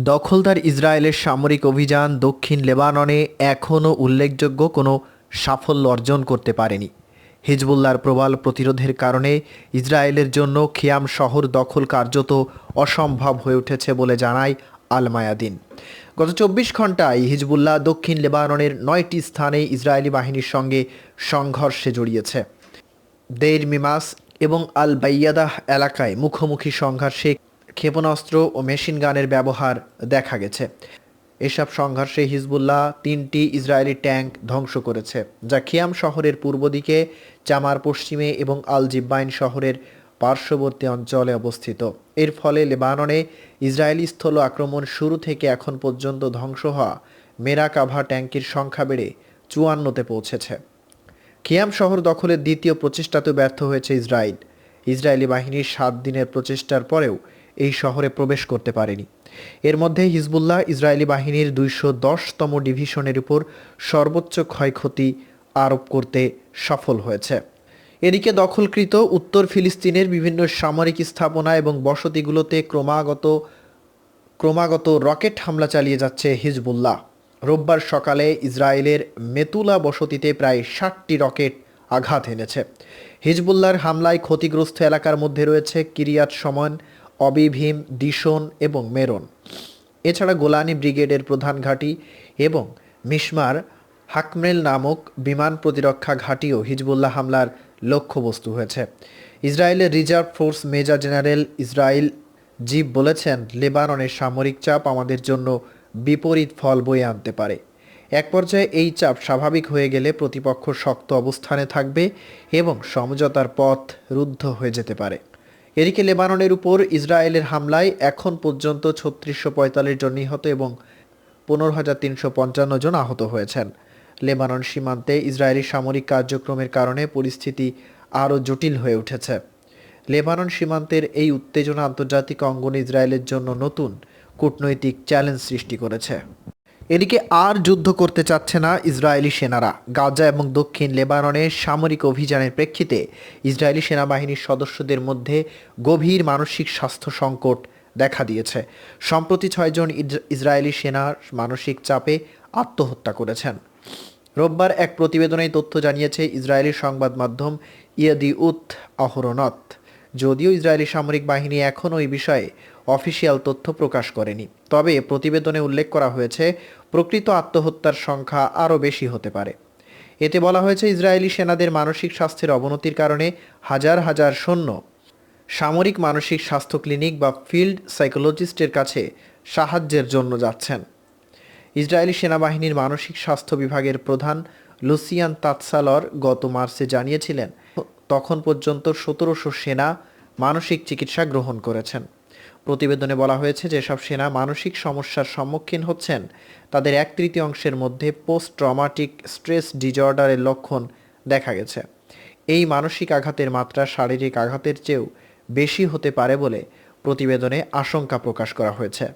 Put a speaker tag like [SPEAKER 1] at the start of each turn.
[SPEAKER 1] দখলদার ইসরায়েলের সামরিক অভিযান দক্ষিণ লেবাননে এখনও উল্লেখযোগ্য কোনো সাফল্য অর্জন করতে পারেনি। হিজবুল্লাহর প্রবল প্রতিরোধের কারণে ইসরায়েলের জন্য খিয়াম শহর দখল কার্যত অসম্ভব হয়ে উঠেছে বলে জানায় আল মায়াদিন গত চব্বিশ ঘন্টায় হিজবুল্লাহ দক্ষিণ লেবাননের নয়টি স্থানে ইসরায়েলি বাহিনীর সঙ্গে সংঘর্ষে জড়িয়েছে। দেইর মিমাস এবং আল বাইয়াদাহ এলাকায় মুখোমুখি সংঘর্ষে ক্ষেপণাস্ত্র ও মেশিন গানের ব্যবহার দেখা গেছে। এসব সংঘর্ষে হিজবুল্লাহ তিনটি ইসরায়েলি ট্যাঙ্ক ধ্বংস করেছে, যা খিয়াম শহরের পূর্ব দিকে, চামার পশ্চিমে এবং আল জিব্বাইন শহরের পার্শ্ববর্তী অঞ্চলে অবস্থিত। এর ফলে লেবাননে ইসরায়েলি স্থল আক্রমণ শুরু থেকে এখন পর্যন্ত ধ্বংস হওয়া মেরাকাভা ট্যাঙ্কির সংখ্যা বেড়ে চুয়ান্নতে পৌঁছেছে। খিয়াম শহর দখলের দ্বিতীয় প্রচেষ্টাতেও ব্যর্থ হয়েছে ইসরায়েল। ইসরায়েলি বাহিনীর সাত দিনের প্রচেষ্টার পরেও এই শহরে প্রবেশ করতে পারেনি। এর মধ্যে হিজবুল্লাহ ইসরায়েলি বাহিনীর দুইশো দশতম ডিভিশনের উপর সর্বোচ্চ ক্ষয়ক্ষতি আরোপ করতে সফল হয়েছে। এদিকে দখলকৃত উত্তর ফিলিস্তিনের বিভিন্ন সামরিক স্থাপনা এবং বসতিগুলোতে ক্রমাগত ক্রমাগত রকেট হামলা চালিয়ে যাচ্ছে হিজবুল্লাহ। রোববার সকালে ইসরায়েলের মেতুলা বসতিতে প্রায় ষাটটি রকেট আঘাত এনেছে। হিজবুল্লাহর হামলায় ক্ষতিগ্রস্ত এলাকার মধ্যে রয়েছে কিরিয়াত সমন অবিভীম দিশন এবং মেরন। এছাড়া গোলানি ব্রিগেডের প্রধান ঘাঁটি এবং মিসমার হাকমেল নামক বিমান প্রতিরক্ষা ঘাঁটিও হিজবুল্লাহ হামলার লক্ষ্যবস্তু হয়েছে। ইসরায়েলের reserve force major general Israel Ziv বলেছেন, লেবাননের সামরিক চাপ আমাদের জন্য বিপরীত ফল বয়ে আনতে পারে। এক পর্যায়ে এই চাপ স্বাভাবিক হয়ে গেলে প্রতিপক্ষ শক্ত অবস্থানে থাকবে এবং সমঝোতার পথ রুদ্ধ হয়ে যেতে পারে। এদিকে লেবাননের উপর ইসরায়েলের হামলায় এখন পর্যন্ত ছত্রিশশো পঁয়তাল্লিশ জন নিহত এবং পনেরো হাজার তিনশো পঞ্চান্ন জন আহত হয়েছেন। লেবানন সীমান্তে ইসরায়েলি সামরিক কার্যক্রমের কারণে পরিস্থিতি আরও জটিল হয়ে উঠেছে। লেবানন সীমান্তের এই উত্তেজনা আন্তর্জাতিক অঙ্গনে ইসরায়েলের জন্য নতুন কূটনৈতিক চ্যালেঞ্জ সৃষ্টি করেছে। এদিকে আর যুদ্ধ করতে চাচ্ছে না ইসরায়েলি সেনারা। গাজা এবং দক্ষিণ লেবাননে সামরিক অভিযানের প্রেক্ষিতে ইসরায়েলি সেনাবাহিনীর সদস্যদের মধ্যে গভীর মানসিক স্বাস্থ্য সংকট দেখা দিয়েছে। সম্প্রতি ছয়জন ইসরায়েলি সেনার মানসিক চাপে আত্মহত্যা করেছেন। রোববার এক প্রতিবেদনে তথ্য জানিয়েছে ইসরায়েলি সংবাদ মাধ্যম ইয়েদিউত আহরনত যদিও ইসরায়েলি সামরিক বাহিনী এখনও এই বিষয়ে অফিসিয়াল তথ্য প্রকাশ করেনি। তবে প্রতিবেদনে উল্লেখ করা হয়েছে, প্রকৃত আত্মহত্যার সংখ্যা আরও বেশি হতে পারে। এতে বলা হয়েছে, ইসরায়েলি সেনাদের মানসিক স্বাস্থ্যের অবনতির কারণে হাজার হাজার সৈন্য সামরিক মানসিক স্বাস্থ্য ক্লিনিক বা ফিল্ড সাইকোলজিস্টের কাছে সাহায্যের জন্য যাচ্ছেন। ইসরায়েলি সেনাবাহিনীর মানসিক স্বাস্থ্য বিভাগের প্রধান লুসিয়ান তাৎসালর গত মার্চে জানিয়েছিলেন, তখন পর্যন্ত সতেরোশো সেনা মানসিক চিকিৎসা গ্রহণ করেছেন। প্রতিবেদনে বলা হয়েছে যেসব সেনা মানসিক সমস্যার সম্মুখীন হচ্ছেন। তাদের এক তৃতীয়াংশের মধ্যে পোস্ট ট্রমাটিক স্ট্রেস ডিজর্ডারের লক্ষণ দেখা গেছে। এই মানসিক আঘাতের মাত্রা শারীরিক আঘাতের চেয়েও বেশি হতে পারে বলে প্রতিবেদনে আশঙ্কা প্রকাশ করা হয়েছে।